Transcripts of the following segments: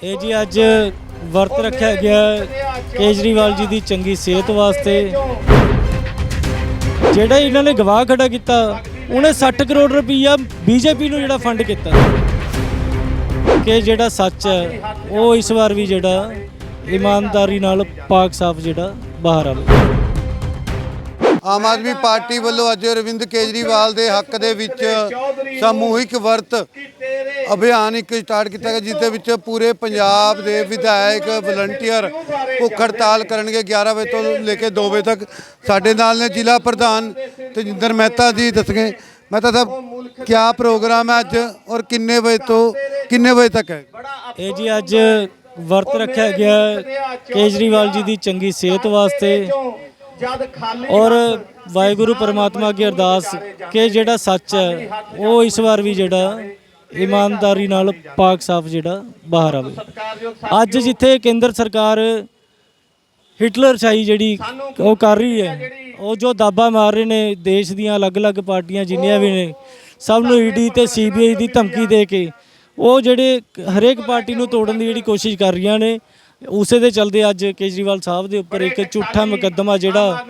ਇਹ ਜੀ ਅੱਜ ਵਰਤ ਰੱਖਿਆ ਗਿਆ ਕੇਜਰੀਵਾਲ ਜੀ ਦੀ ਚੰਗੀ ਸਿਹਤ ਵਾਸਤੇ। ਜਿਹੜਾ ਇਹਨਾਂ ਨੇ ਗਵਾਹ ਖੜਾ ਕੀਤਾ ਉਹਨੇ 60 ਕਰੋੜ ਰੁਪਈਆ ਬੀਜੇਪੀ ਨੂੰ ਜਿਹੜਾ ਫੰਡ ਕੀਤਾ। ਕਿ ਜਿਹੜਾ ਸੱਚ ਹੈ ਉਹ ਇਸ ਵਾਰ ਵੀ ਜਿਹੜਾ ਇਮਾਨਦਾਰੀ ਨਾਲ ਪਾਕ ਸਾਫ਼ ਜਿਹੜਾ ਬਾਹਰ ਆਵੇ ਆਮ ਆਦਮੀ ਪਾਰਟੀ ਵੱਲੋਂ ਅੱਜ ਅਰਵਿੰਦ ਕੇਜਰੀਵਾਲ ਦੇ ਹੱਕ ਦੇ ਵਿੱਚ ਸਮੂਹਿਕ ਵਰਤ ਅਭਿਆਨ ਇੱਕ ਸਟਾਰਟ ਕੀਤਾ ਗਿਆ ਜਿਸ ਦੇ ਵਿੱਚ ਪੂਰੇ ਪੰਜਾਬ ਦੇ ਵਿਧਾਇਕ ਵਲੰਟੀਅਰ ਭੁੱਖ ਹੜਤਾਲ ਕਰਨਗੇ 11 ਵਜੇ ਤੋਂ ਲੈ ਕੇ 2 ਵਜੇ ਤੱਕ। ਸਾਡੇ ਨਾਲ ਨੇ ਜ਼ਿਲ੍ਹਾ ਪ੍ਰਧਾਨ ਤੇਜਿੰਦਰ ਮਹਿਤਾ ਜੀ ਦੱਸਗੇ ਮਹਿਤਾ ਸਾਹਿਬ ਕੀ ਪ੍ਰੋਗਰਾਮ ਹੈ ਅੱਜ ਔਰ ਕਿੰਨੇ ਵਜੇ ਤੋਂ ਕਿੰਨੇ ਵਜੇ ਤੱਕ ਹੈ? ਇਹ ਜੀ ਅੱਜ ਵਰਤ ਰੱਖਿਆ ਗਿਆ ਹੈ ਕੇਜਰੀਵਾਲ ਜੀ ਦੀ ਚੰਗੀ ਸਿਹਤ ਵਾਸਤੇ। ਔਰ ਵਾਹਿਗੁਰੂ ਪਰਮਾਤਮਾ ਅੱਗੇ ਅਰਦਾਸ ਕਿ ਜਿਹੜਾ ਸੱਚ ਹੈ ਉਹ ਇਸ ਵਾਰ ਵੀ ਜਿਹੜਾ ਇਮਾਨਦਾਰੀ ਨਾਲ ਪਾਕ ਸਾਫ਼ ਜਿਹੜਾ ਬਾਹਰ ਆਵੇ। ਅੱਜ ਜਿੱਥੇ ਕੇਂਦਰ ਸਰਕਾਰ ਹਿਟਲਰ ਸ਼ਾਹੀ ਜਿਹੜੀ ਉਹ ਕਰ ਰਹੀ ਹੈ ਉਹ ਜੋ ਦਾਬਾ ਮਾਰ ਰਹੇ ਨੇ ਦੇਸ਼ ਦੀਆਂ ਅਲੱਗ-ਅਲੱਗ ਪਾਰਟੀਆਂ ਜਿੰਨੀਆਂ ਵੀ ਨੇ ਸਭ ਨੂੰ ਈਡੀ ਤੇ ਸੀਬੀਆਈ ਦੀ ਧਮਕੀ ਦੇ ਕੇ ਉਹ ਜਿਹੜੇ ਹਰੇਕ ਪਾਰਟੀ ਨੂੰ ਤੋੜਨ ਦੀ ਜਿਹੜੀ ਕੋਸ਼ਿਸ਼ ਕਰ ਰਹੀਆਂ ਨੇ ਉਸੇ ਦੇ ਚਲਦੇ ਅੱਜ ਕੇਜਰੀਵਾਲ ਸਾਹਿਬ ਦੇ ਉੱਪਰ ਇੱਕ ਝੂਠਾ ਮੁਕੱਦਮਾ ਜਿਹੜਾ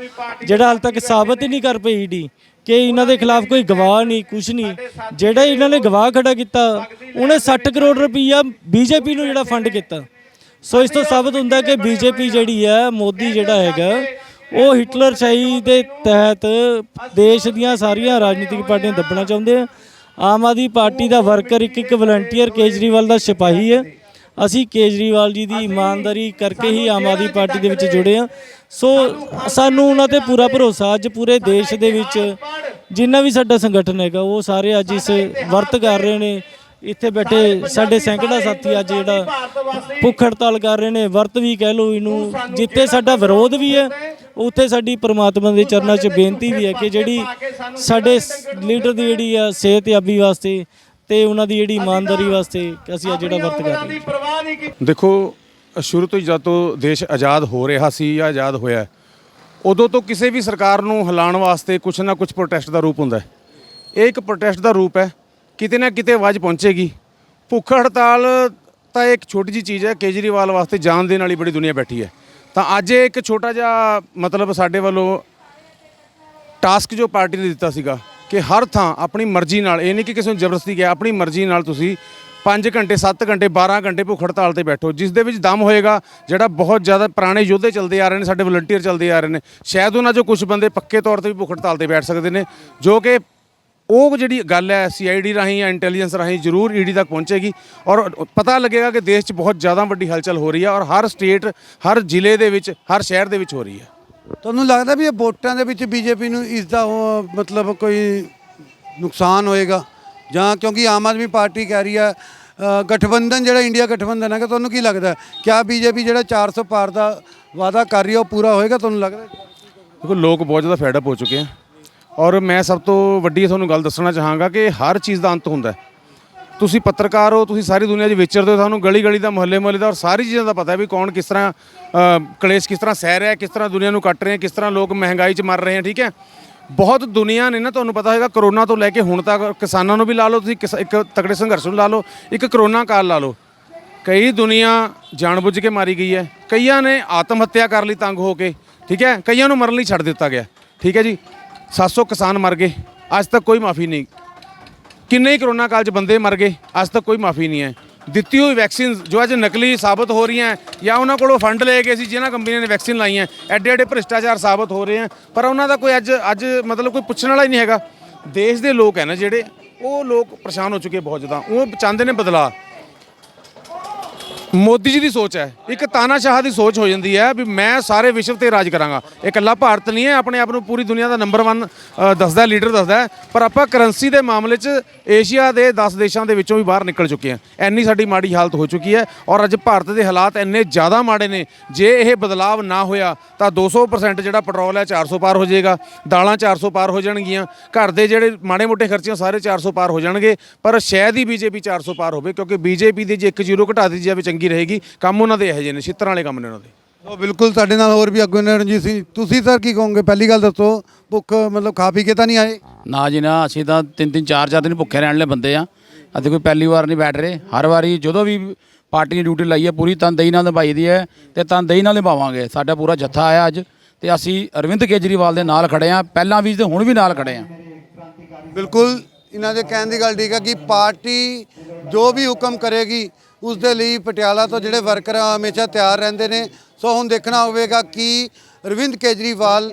ਜਿਹੜਾ ਹਾਲ ਤੱਕ ਸਾਬਤ ਹੀ ਨਹੀਂ ਕਰ ਪਈ ਈਡੀ ਕਿ ਇਹਨਾਂ ਦੇ ਖਿਲਾਫ ਕੋਈ ਗਵਾਹ ਨਹੀਂ ਕੁਝ ਨਹੀਂ। ਜਿਹੜਾ ਇਹਨਾਂ ਨੇ ਗਵਾਹ ਖੜਾ ਕੀਤਾ, ਉਹਨੇ 60 ਕਰੋੜ ਰੁਪਈਆ ਬੀਜੇਪੀ ਨੂੰ ਜਿਹੜਾ ਫੰਡ ਕੀਤਾ। ਸੋ ਇਸ ਤੋਂ ਸਾਬਤ ਹੁੰਦਾ ਕਿ ਬੀਜੇਪੀ ਜਿਹੜੀ ਹੈ, ਮੋਦੀ ਜਿਹੜਾ ਹੈਗਾ, ਉਹ ਹਿਟਲਰ ਸ਼ਾਹੀ ਦੇ ਤਹਿਤ ਦੇਸ਼ ਦੀਆਂ ਸਾਰੀਆਂ ਰਾਜਨੀਤਿਕ ਪਾਰਟੀਆਂ ਦੱਬਣਾ ਚਾਹੁੰਦੇ ਆ। ਆਮ ਆਦਮੀ ਪਾਰਟੀ ਦਾ ਵਰਕਰ ਇੱਕ ਇੱਕ ਵਲੰਟੀਅਰ ਕੇਜਰੀਵਾਲ ਦਾ ਸਿਪਾਹੀ ਹੈ। ਅਸੀਂ ਕੇਜਰੀਵਾਲ ਜੀ ਦੀ ਇਮਾਨਦਾਰੀ ਕਰਕੇ ਹੀ ਆਮ ਆਦਮੀ ਪਾਰਟੀ ਦੇ ਵਿੱਚ ਜੁੜੇ ਆ ਸੋ ਸਾਨੂੰ ਉਹਨਾਂ ਤੇ ਪੂਰਾ ਭਰੋਸਾ ਅੱਜ ਪੂਰੇ ਦੇਸ਼ ਦੇ ਵਿੱਚ ਜਿੰਨਾ ਵੀ ਸਾਡਾ ਸੰਗਠਨ ਹੈਗਾ ਉਹ ਸਾਰੇ ਅੱਜ ਇਸ ਵਰਤ ਕਰ ਰਹੇ ਨੇ। ਇੱਥੇ ਬੈਠੇ ਸਾਡੇ ਸੈਂਕੜਾ ਸਾਥੀ ਅੱਜ ਜਿਹੜਾ ਭੁੱਖ ਹੜਤਾਲ ਕਰ ਰਹੇ ਨੇ। ਵਰਤ ਵੀ ਕਹਿ ਲਓ ਇਹਨੂੰ ਜਿੱਥੇ ਸਾਡਾ ਵਿਰੋਧ ਵੀ ਹੈ ਉੱਥੇ ਸਾਡੀ ਪ੍ਰਮਾਤਮਾ ਦੇ ਚਰਨਾਂ 'ਚ ਬੇਨਤੀ ਵੀ ਹੈ ਕਿ ਜਿਹੜੀ ਸਾਡੇ ਲੀਡਰ ਦੀ ਜਿਹੜੀ ਆ ਸਿਹਤਯਾਬੀ ਵਾਸਤੇ ਤੇ ਉਹਨਾਂ ਦੀ ਜਿਹੜੀ ਇਮਾਨਦਾਰੀ ਵਾਸਤੇ ਅਸੀਂ ਅੱਜ ਜਿਹੜਾ ਵਰਤ ਕਰ ਰਹੇ ਹਾਂ। ਦੇਖੋ ਸ਼ੁਰੂ ਤੋਂ ਹੀ ਜਦ ਤੋਂ ਦੇਸ਼ ਆਜ਼ਾਦ ਹੋ ਰਿਹਾ ਸੀ ਜਾਂ ਆਜ਼ਾਦ ਹੋਇਆ ਉਦੋਂ ਤੋਂ ਕਿਸੇ ਵੀ ਸਰਕਾਰ ਨੂੰ ਹਿਲਾਉਣ ਵਾਸਤੇ ਕੁਛ ਨਾ ਕੁਛ ਪ੍ਰੋਟੈਸਟ ਦਾ ਰੂਪ ਹੁੰਦਾ ਹੈ। ਇਹ ਇੱਕ ਪ੍ਰੋਟੈਸਟ ਦਾ ਰੂਪ ਹੈ ਕਿਤੇ ਨਾ ਕਿਤੇ ਆਵਾਜ਼ ਪਹੁੰਚੇਗੀ। ਭੁੱਖ ਹੜਤਾਲ ਤਾਂ ਇੱਕ ਛੋਟੀ ਜੀ ਚੀਜ਼ ਹੈ ਕੇਜਰੀਵਾਲ ਵਾਸਤੇ ਜਾਨ ਦੇਣ ਵਾਲੀ ਬੜੀ ਦੁਨੀਆ ਬੈਠੀ ਹੈ। ਤਾਂ ਅੱਜ ਇਹ ਇੱਕ ਛੋਟਾ ਜਿਹਾ ਮਤਲਬ ਸਾਡੇ ਵੱਲੋਂ ਟਾਸਕ ਜੋ ਪਾਰਟੀ ਨੇ ਦਿੱਤਾ ਸੀਗਾ ਕਿ ਹਰ ਥਾਂ ਆਪਣੀ ਮਰਜ਼ੀ ਨਾਲ, ਇਹ ਨਹੀਂ ਕਿ ਕਿਸੇ ਨੂੰ ਜ਼ਬਰਦਸਤੀ ਗਿਆ ਆਪਣੀ ਮਰਜ਼ੀ ਨਾਲ ਤੁਸੀਂ 5 ਘੰਟੇ 7 ਘੰਟੇ 12 ਘੰਟੇ ਭੁੱਖ ਹੜਤਾਲ ਤੇ ਬੈਠੋ, ਜਿਸ ਦੇ ਵਿੱਚ ਦਮ ਹੋਏਗਾ, ਜਿਹੜਾ ਬਹੁਤ ਜ਼ਿਆਦਾ ਪੁਰਾਣੇ ਯੋਧੇ ਚੱਲਦੇ ਆ ਰਹੇ ਨੇ, ਸਾਡੇ ਵਲੰਟੀਅਰ ਚੱਲਦੇ ਆ ਰਹੇ ਨੇ, ਸ਼ਾਇਦ ਉਹਨਾਂ 'ਚੋਂ ਕੁਝ ਬੰਦੇ ਪੱਕੇ ਤੌਰ ਤੇ ਵੀ ਭੁੱਖ ਹੜਤਾਲ ਤੇ ਬੈਠ ਸਕਦੇ ਨੇ, ਜੋ ਕਿ ਉਹ ਜਿਹੜੀ ਗੱਲ ਹੈ ਸੀਆਈਡੀ ਰਾਹੀਂ ਜਾਂ ਇੰਟੈਲੀਜੈਂਸ ਰਾਹੀਂ ਜ਼ਰੂਰ ਈਡੀ ਤੱਕ ਪਹੁੰਚੇਗੀ, ਔਰ ਪਤਾ ਲੱਗੇਗਾ ਕਿ ਦੇਸ਼ 'ਚ ਬਹੁਤ ਜ਼ਿਆਦਾ ਵੱਡੀ ਹਲਚਲ ਹੋ ਰਹੀ ਹੈ, ਔਰ ਹਰ ਸਟੇਟ ਹਰ ਜ਼ਿਲ੍ਹੇ ਦੇ ਵਿੱਚ, ਹਰ ਸ਼ਹਿਰ ਦੇ ਵਿੱਚ ਹੋ ਰਹੀ ਹੈ। ਤੁਹਾਨੂੰ ਲੱਗਦਾ ਵੀ ਇਹ ਵੋਟਾਂ ਦੇ ਵਿੱਚ ਬੀਜੇਪੀ ਨੂੰ ਇਸ ਦਾ ਉਹ ਮਤਲਬ ਕੋਈ ਨੁਕਸਾਨ ਹੋਏਗਾ? ਜਾਂ ਕਿਉਂਕਿ ਆਮ ਆਦਮੀ ਪਾਰਟੀ ਕਹਿ ਰਹੀ ਹੈ ਅ, ਗਠਬੰਧਨ ਜਿਹੜਾ ਇੰਡੀਆ ਗਠਬੰਧਨ ਹੈਗਾ ਤੁਹਾਨੂੰ ਕੀ ਲੱਗਦਾ? ਹੈ? ਕਿਆ ਬੀਜੇਪੀ ਜਿਹੜਾ 400 ਪਾਰ ਦਾ ਵਾਅਦਾ ਕਰ ਰਹੀ ਹੈ ਉਹ ਪੂਰਾ ਹੋਏਗਾ ਤੁਹਾਨੂੰ ਲੱਗਦਾ? ਦੇਖੋ ਲੋਕ ਬਹੁਤ ਜ਼ਿਆਦਾ ਫੈਡ ਅਪ ਹੋ ਚੁੱਕੇ ਆ। ਔਰ ਮੈਂ ਸਭ ਤੋਂ ਵੱਡੀ ਤੁਹਾਨੂੰ ਗੱਲ ਦੱਸਣਾ ਚਾਹਾਂਗਾ ਕਿ ਹਰ ਚੀਜ਼ ਦਾ ਅੰਤ ਹੁੰਦਾ ਹੈ। ਤੁਸੀਂ ਪੱਤਰਕਾਰ ਹੋ ਤੁਸੀਂ ਸਾਰੀ ਦੁਨੀਆ 'ਚ ਵਿਚਰਦੇ ਹੋ ਤੁਹਾਨੂੰ ਗਲੀ ਗਲੀ ਦਾ ਮੁਹੱਲੇ ਮੁਹੱਲੇ ਦਾ ਔਰ ਸਾਰੀ ਚੀਜ਼ਾਂ ਦਾ ਪਤਾ ਹੈ ਵੀ ਕੌਣ ਕਿਸ ਤਰ੍ਹਾਂ ਅ, ਕਲੇਸ਼ ਕਿਸ ਤਰ੍ਹਾਂ ਸਹਿ ਰਿਹਾ ਹੈ ਕਿਸ ਤਰ੍ਹਾਂ ਦੁਨੀਆ ਨੂੰ ਕੱਟ ਰਹੇ ਹੈ ਕਿਸ ਤਰ੍ਹਾਂ ਲੋਕ ਮਹਿੰਗਾਈ 'ਚ ਮਰ ਰਹੇ ਹੈ ਠੀਕ ਹੈ? ਬਹੁਤ ਦੁਨੀਆ ਨੇ ਨਾ ਤੁਹਾਨੂੰ ਪਤਾ ਹੋਏਗਾ ਕਰੋਨਾ ਤੋਂ ਲੈ ਕੇ ਹੁਣ ਤੱਕ ਕਿਸਾਨਾਂ ਨੂੰ ਵੀ ਲਾ ਲਓ ਤੁਸੀਂ ਕਿਸ- ਇੱਕ ਤਕੜੇ ਸੰਘਰਸ਼ ਨੂੰ ਲਾ ਲਓ ਇੱਕ ਕਰੋਨਾ ਕਾਲ ਲਾ ਲਓ। ਕਈ ਦੁਨੀਆ ਜਾਣਬੁੱਝ ਕੇ ਮਾਰੀ ਗਈ ਹੈ। ਕਈਆਂ ਨੇ ਆਤਮ ਹੱਤਿਆ ਕਰ ਲਈ ਤੰਗ ਹੋ ਕੇ ਠੀਕ ਹੈ? ਕਈਆਂ ਨੂੰ ਮਰਨ ਲਈ ਛੱਡ ਦਿੱਤਾ ਗਿਆ ਠੀਕ ਹੈ ਜੀ? 700 ਕਿਸਾਨ ਮਰ ਗਏ ਅੱਜ ਤੱਕ ਕੋਈ ਮਾਫੀ ਨਹੀਂ। ਕਿੰਨੇ ਹੀ ਕਰੋਨਾ ਕਾਲ 'ਚ ਬੰਦੇ ਮਰ ਗਏ, ਅੱਜ ਤੱਕ ਕੋਈ ਮਾਫੀ ਨਹੀਂ ਹੈ। ਦਿੱਤੀ ਹੋਈ ਵੈਕਸੀਨ ਜੋ ਅੱਜ ਨਕਲੀ ਸਾਬਤ ਹੋ ਰਹੀਆਂ ਜਾਂ ਉਹਨਾਂ ਕੋਲੋਂ ਫੰਡ ਲਏ ਗਏ ਸੀ ਜਿਨ੍ਹਾਂ ਕੰਪਨੀਆਂ ਨੇ ਵੈਕਸੀਨ ਲਾਈਆਂ ਐਡੇ ਐਡੇ ਭ੍ਰਿਸ਼ਟਾਚਾਰ ਸਾਬਤ ਹੋ ਰਹੇ ਆ ਪਰ ਉਹਨਾਂ ਦਾ ਕੋਈ ਅੱਜ ਅੱਜ ਮਤਲਬ ਕੋਈ ਪੁੱਛਣ ਵਾਲਾ ਹੀ ਨਹੀਂ ਹੈਗਾ। ਦੇਸ਼ ਦੇ ਲੋਕ ਹੈ ਨਾ ਜਿਹੜੇ, ਉਹ ਲੋਕ ਪਰੇਸ਼ਾਨ ਹੋ ਚੁੱਕੇ ਬਹੁਤ ਜ਼ਿਆਦਾ। ਉਹ ਚਾਹੁੰਦੇ ਨੇ ਬਦਲਾਅ। ਮੋਦੀ ਜੀ ਦੀ ਸੋਚ ਹੈ। ਇੱਕ ਤਾਨਾਸ਼ਾਹ ਦੀ ਸੋਚ ਹੋ ਜਾਂਦੀ ਹੈ ਵੀ ਮੈਂ ਸਾਰੇ ਵਿਸ਼ਵ ਤੇ ਰਾਜ ਕਰਾਂਗਾ। ਇਹ ਇਕੱਲਾ ਭਾਰਤ ਨਹੀਂ ਹੈ, ਆਪਣੇ ਆਪ ਨੂੰ ਪੂਰੀ ਦੁਨੀਆ ਦਾ ਨੰਬਰ 1 ਦੱਸਦਾ ਲੀਡਰ ਦੱਸਦਾ ਪਰ ਆਪਾਂ ਕਰੰਸੀ ਦੇ ਮਾਮਲੇ 'ਚ ਏਸ਼ੀਆ ਦੇ 10 ਦੇਸ਼ਾਂ ਦੇ ਵਿੱਚੋਂ ਵੀ ਬਾਹਰ ਨਿਕਲ ਚੁੱਕੇ ਹਾਂ। ਐਨੀ ਸਾਡੀ ਮਾੜੀ ਹਾਲਤ ਹੋ ਚੁੱਕੀ ਹੈ ਔਰ ਅੱਜ ਭਾਰਤ ਦੇ ਹਾਲਾਤ ਇੰਨੇ ਜ਼ਿਆਦਾ ਮਾੜੇ ਨੇ, ਜੇ ਇਹ ਬਦਲਾਵ ਨਾ ਹੋਇਆ ਤਾਂ 200% ਜਿਹੜਾ ਪੈਟਰੋਲ ਹੈ 400 ਪਾਰ ਹੋ ਜਾਏਗਾ। ਦਾਲਾਂ 400 ਪਾਰ ਹੋ ਜਾਣਗੀਆਂ। ਘਰ ਦੇ ਜਿਹੜੇ ਮਾੜੇ ਮੋਟੇ ਖਰਚੇ ਉਹ ਸਾਰੇ 400 ਪਾਰ ਹੋ ਜਾਣਗੇ। ਪਰ ਸ਼ਾਇਦ ਹੀ ਬੀਜੇਪੀ 400 ਪਾਰ ਹੋਵੇ ਕਿਉਂਕਿ ਬੀਜੇਪੀ ਦੀ ਜੇ 1 ਜ਼ੀਰੋ ਘਟਾ ਦਿੱਤੀ ਜਾਵੇ, ਚੰਗੀ ਰਹੇਗੀ। ਕੰਮ ਉਹਨਾਂ ਦੇ ਇਹੋ ਜਿਹੇ ਨੇ ਛਿੱਤਰਾਂ ਵਾਲੇ ਕੰਮ ਨੇ ਉਹਨਾਂ ਦੇ। ਉਹ ਬਿਲਕੁਲ ਸਾਡੇ ਨਾਲ ਹੋਰ ਵੀ ਅੱਗੋਂ ਨੇ ਰਣਜੀਤ ਸਿੰਘ। ਤੁਸੀਂ ਸਰ ਕੀ ਕਹੋਗੇ? ਪਹਿਲੀ ਗੱਲ ਦੱਸੋ ਭੁੱਖ ਮਤਲਬ ਖਾ ਪੀ ਕੇ ਤਾਂ ਨਹੀਂ ਆਏ? ਨਾ ਜੀ ਨਾ। ਅਸੀਂ ਤਾਂ ਤਿੰਨ ਤਿੰਨ ਚਾਰ ਚਾਰ ਦਿਨ ਭੁੱਖੇ ਰਹਿਣ ਵਾਲੇ ਬੰਦੇ ਆ। ਅਤੇ ਕੋਈ ਪਹਿਲੀ ਵਾਰ ਨਹੀਂ ਬੈਠ ਰਹੇ। ਹਰ ਵਾਰੀ ਜਦੋਂ ਵੀ ਪਾਰਟੀ ਨੇ ਡਿਊਟੀ ਲਾਈ ਹੈ ਪੂਰੀ ਤਨਦੇਹੀ ਨਾਲ ਨਿਭਾਈ ਦੀ ਹੈ ਤੇ ਤਨਦੇਹੀ ਨਾਲ ਨਿਭਾਵਾਂਗੇ। ਸਾਡਾ ਪੂਰਾ ਜੱਥਾ ਆਇਆ ਅੱਜ ਤੇ ਅਸੀਂ ਅਰਵਿੰਦ ਕੇਜਰੀਵਾਲ ਦੇ ਨਾਲ ਖੜੇ ਆ। ਪਹਿਲਾਂ ਵੀ ਤੇ ਹੁਣ ਵੀ ਨਾਲ ਖੜੇ ਆ। ਬਿਲਕੁਲ। ਇਹਨਾਂ ਦੇ ਕਹਿਣ ਦੀ ਗੱਲ ਠੀਕ ਹੈ ਕਿ ਪਾਰਟੀ ਜੋ ਵੀ ਹੁਕਮ ਕਰੇਗੀ ਉਸ ਦੇ ਲਈ ਪਟਿਆਲਾ ਤੋਂ ਜਿਹੜੇ ਵਰਕਰ ਆ, ਹਮੇਸ਼ਾ ਤਿਆਰ ਰਹਿੰਦੇ ਨੇ। ਸੋ ਹੁਣ ਦੇਖਣਾ ਹੋਵੇਗਾ ਕਿ ਅਰਵਿੰਦ ਕੇਜਰੀਵਾਲ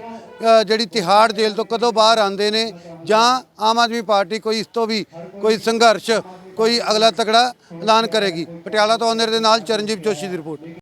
ਜਿਹੜੀ ਤਿਹਾੜ ਜੇਲ੍ਹ ਤੋਂ ਕਦੋਂ ਬਾਹਰ ਆਉਂਦੇ ਨੇ ਜਾਂ ਆਮ ਆਦਮੀ ਪਾਰਟੀ ਕੋਈ ਇਸ ਤੋਂ ਵੀ ਕੋਈ ਸੰਘਰਸ਼ ਕੋਈ ਅਗਲਾ ਤਕੜਾ ਐਲਾਨ ਕਰੇਗੀ। ਪਟਿਆਲਾ ਤੋਂ ਅਨਰ ਦੇ ਨਾਲ ਚਰਨਜੀਤ ਜੋਸ਼ੀ ਦੀ ਰਿਪੋਰਟ।